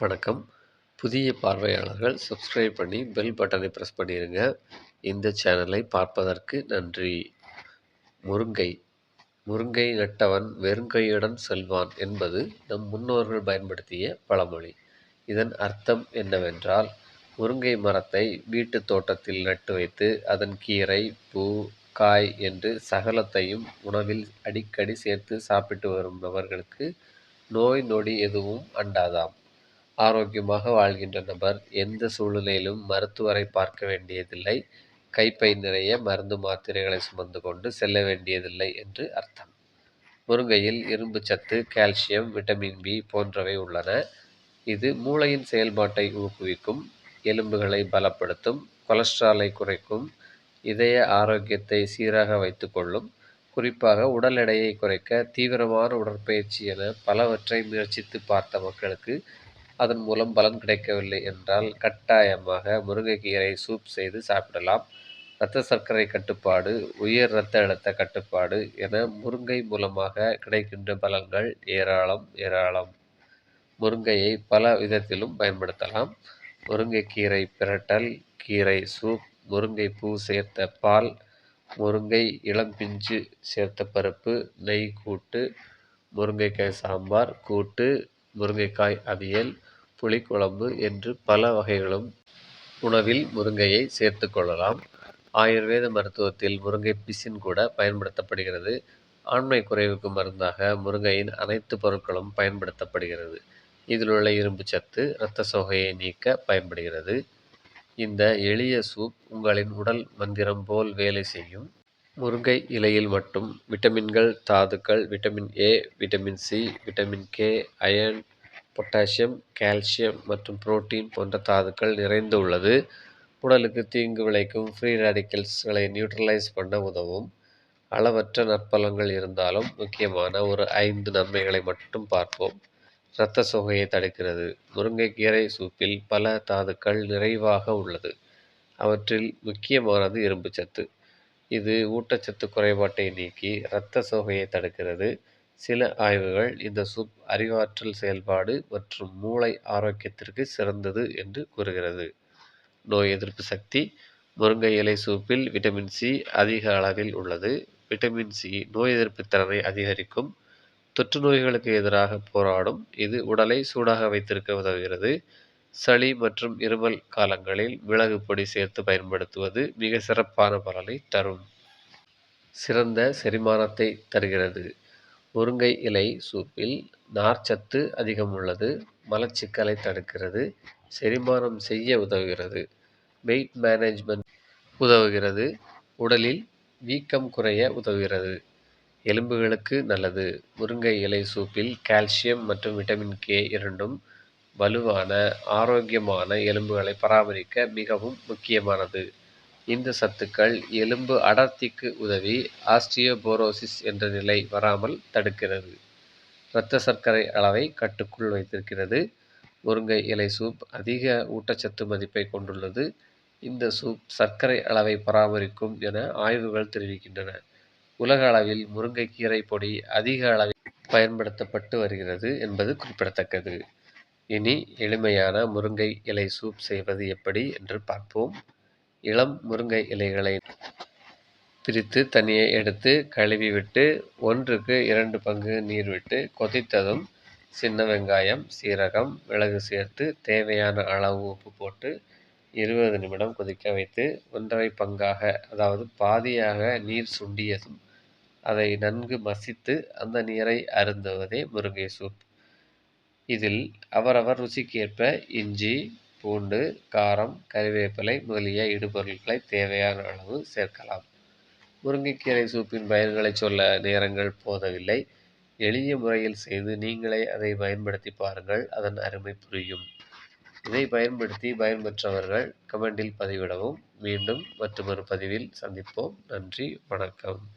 வணக்கம். புதிய பார்வையாளர்கள் சப்ஸ்கிரைப் பண்ணி பெல் பட்டனை ப்ரெஸ் பண்ணிடுங்க இந்த சேனலை பார்ப்பதற்கு நன்றி. முருங்கை. முருங்கை நட்டவன் வெறுங்கையுடன் செல்வான் என்பது நம் முன்னோர்கள் பயன்படுத்திய பழமொழி. இதன் அர்த்தம் என்னவென்றால் முருங்கை மரத்தை வீட்டு தோட்டத்தில் நட்டு வைத்து அதன் கீரை பூ காய் என்று சகலத்தையும் உணவில் அடிக்கடி சேர்த்து சாப்பிட்டு வரும் நபர்களுக்கு நோய் நொடி எதுவும் அண்டாதாம். ஆரோக்கியமாக வாழ்கின்ற நபர் எந்த சூழ்நிலையிலும் மருத்துவரை பார்க்க வேண்டியதில்லை. கைப்பை நிறைய மருந்து மாத்திரைகளை சுமந்து கொண்டு செல்ல வேண்டியதில்லை என்று அர்த்தம். முருங்கையில் இரும்பு சத்து கால்சியம் விட்டமின் பி போன்றவை உள்ளன. இது மூளையின் செயல்பாட்டை ஊக்குவிக்கும் எலும்புகளை பலப்படுத்தும் கொலஸ்ட்ராலை குறைக்கும் இதய ஆரோக்கியத்தை சீராக வைத்துக்கொள்ளும் குறிப்பாக உடல் எடையை குறைக்க தீவிரமான உடற்பயிற்சி என பலவற்றை முயற்சித்து பார்த்த மக்களுக்கு அதன் மூலம் பலன் கிடைக்கவில்லை என்றால் கட்டாயமாக முருங்கைக்கீரை சூப் செய்து சாப்பிடலாம். இரத்த சர்க்கரை கட்டுப்பாடு உயர் இரத்த அழுத்த கட்டுப்பாடு என முருங்கை மூலமாக கிடைக்கின்ற பலன்கள் ஏராளம் ஏராளம். முருங்கையை பல விதத்திலும் பயன்படுத்தலாம். முருங்கைக்கீரை பிரட்டல் கீரை சூப் முருங்கை பூ சேர்த்த பால் முருங்கை இளம்பிஞ்சு சேர்த்த பருப்பு நெய் கூட்டு முருங்கைக்காய் சாம்பார் கூட்டு முருங்கைக்காய் அவியல் புளிக்குழம்பு என்று பல வகைகளும் உணவில் முருங்கையை சேர்த்து கொள்ளலாம். ஆயுர்வேத மருத்துவத்தில் முருங்கை பிசின் கூட பயன்படுத்தப்படுகிறது. ஆண்மை குறைவுக்கு மருந்தாக முருங்கையின் அனைத்து பொருட்களும் பயன்படுத்தப்படுகிறது. இதில் உள்ள இரும்பு சத்து இரத்த சோகையை நீக்க பயன்படுகிறது. இந்த எளிய சூப் உங்களின் உடல் மந்திரம் போல் வேலை செய்யும். முருங்கை இலையில் மட்டும். விட்டமின்கள் தாதுக்கள் vitamin A vitamin C vitamin K iron potassium calcium மற்றும் புரோட்டீன் போன்ற தாதுக்கள் நிறைந்து உள்ளது. உடலுக்கு தீங்கு விளைக்கும் ஃப்ரீ ரேடிக்கல்ஸ்களை நியூட்ரலைஸ் பண்ண உதவும். அளவற்ற நற்பலங்கள் இருந்தாலும் முக்கியமான ஒரு ஐந்து நன்மைகளை மட்டும் பார்ப்போம். இரத்த சோகையை தடுக்கிறது. முருங்கைக்கீரை சூப்பில் பல தாதுக்கள் நிறைவாக உள்ளது. அவற்றில் முக்கியமானது இரும்பு சத்து இது ஊட்டச்சத்து குறைபாட்டை நீக்கி இரத்த சோகையை தடுக்கிறது. சில ஆய்வுகள் இந்த சூப் அறிவாற்றல் செயல்பாடு மற்றும் மூளை ஆரோக்கியத்திற்கு சிறந்தது என்று கூறுகிறது. நோய் எதிர்ப்பு சக்தி முருங்கை இலை சூப்பில் விட்டமின் சி அதிக அளவில் உள்ளது. விட்டமின் சி நோய் எதிர்ப்பு திறனை அதிகரிக்கும். தொற்று நோய்களுக்கு எதிராக போராடும். இது உடலை சூடாக வைத்திருக்க உதவுகிறது. சளி மற்றும் இருமல் காலங்களில் மிளகு பொடி சேர்த்து பயன்படுத்துவது மிக சிறப்பான பலனை தரும். சிறந்த செரிமானத்தை தருகிறது. முருங்கை இலை சூப்பில் நார்ச்சத்து அதிகம் உள்ளது மலச்சிக்கலை தடுக்கிறது செரிமானம் செய்ய உதவுகிறது வெயிட் மேனேஜ்மெண்ட் உதவுகிறது உடலில் வீக்கம் குறைய உதவுகிறது. எலும்புகளுக்கு நல்லது. முருங்கை இலை சூப்பில் கால்சியம் மற்றும் விட்டமின் கே இரண்டும் வலுவான ஆரோக்கியமான எலும்புகளை பராமரிக்க மிகவும் முக்கியமானது. இந்த சத்துக்கள் எலும்பு அடர்த்திக்கு உதவி ஆஸ்டியோபோரோசிஸ் என்ற நிலை வராமல் தடுக்கிறது. இரத்த சர்க்கரை அளவை கட்டுக்குள் வைத்திருக்கிறது. முருங்கை இலை சூப் அதிக ஊட்டச்சத்து மதிப்பை கொண்டுள்ளது. இந்த சூப் சர்க்கரை அளவை பராமரிக்கும் என ஆய்வுகள் தெரிவிக்கின்றன. உலக அளவில் முருங்கைக்கீரை பொடி அதிக அளவில் பயன்படுத்தப்பட்டு வருகிறது என்பது குறிப்பிடத்தக்கது. இனி எளிமையான முருங்கை இலை சூப் செய்வது எப்படி என்று பார்ப்போம். இளம் முருங்கை இலைகளை பிரித்து தனியே எடுத்து கழுவி விட்டு ஒன்றுக்கு இரண்டு பங்கு நீர் விட்டு கொதித்ததும் சின்ன வெங்காயம் சீரகம் மிளகு சேர்த்து தேவையான அளவு உப்பு போட்டு இருபது நிமிடம் கொதிக்க வைத்து ஒன்றரை பங்காக அதாவது பாதியாக நீர் சுண்டியதும் அதை நன்கு மசித்து அந்த நீரை அருந்துவதே முருங்கை சூப் இதில் அவரவர் ருசிக்கேற்ப இஞ்சி பூண்டு காரம் கறிவேப்பிலை முதலிய இடுபொருட்களை தேவையான அளவு சேர்க்கலாம். முருங்கைக்கீரை சூப்பின் பயன்களை சொல்ல நேரங்கள் போதவில்லை. எளிய முறையில் செய்து நீங்களே அதை பயன்படுத்தி பாருங்கள் அதன் அருமை புரியும். இதை பயன்படுத்தி பயன்பெற்றவர்கள் கமெண்டில் பதிவிடவும். மீண்டும் மற்றொரு பதிவில் சந்திப்போம். நன்றி வணக்கம்.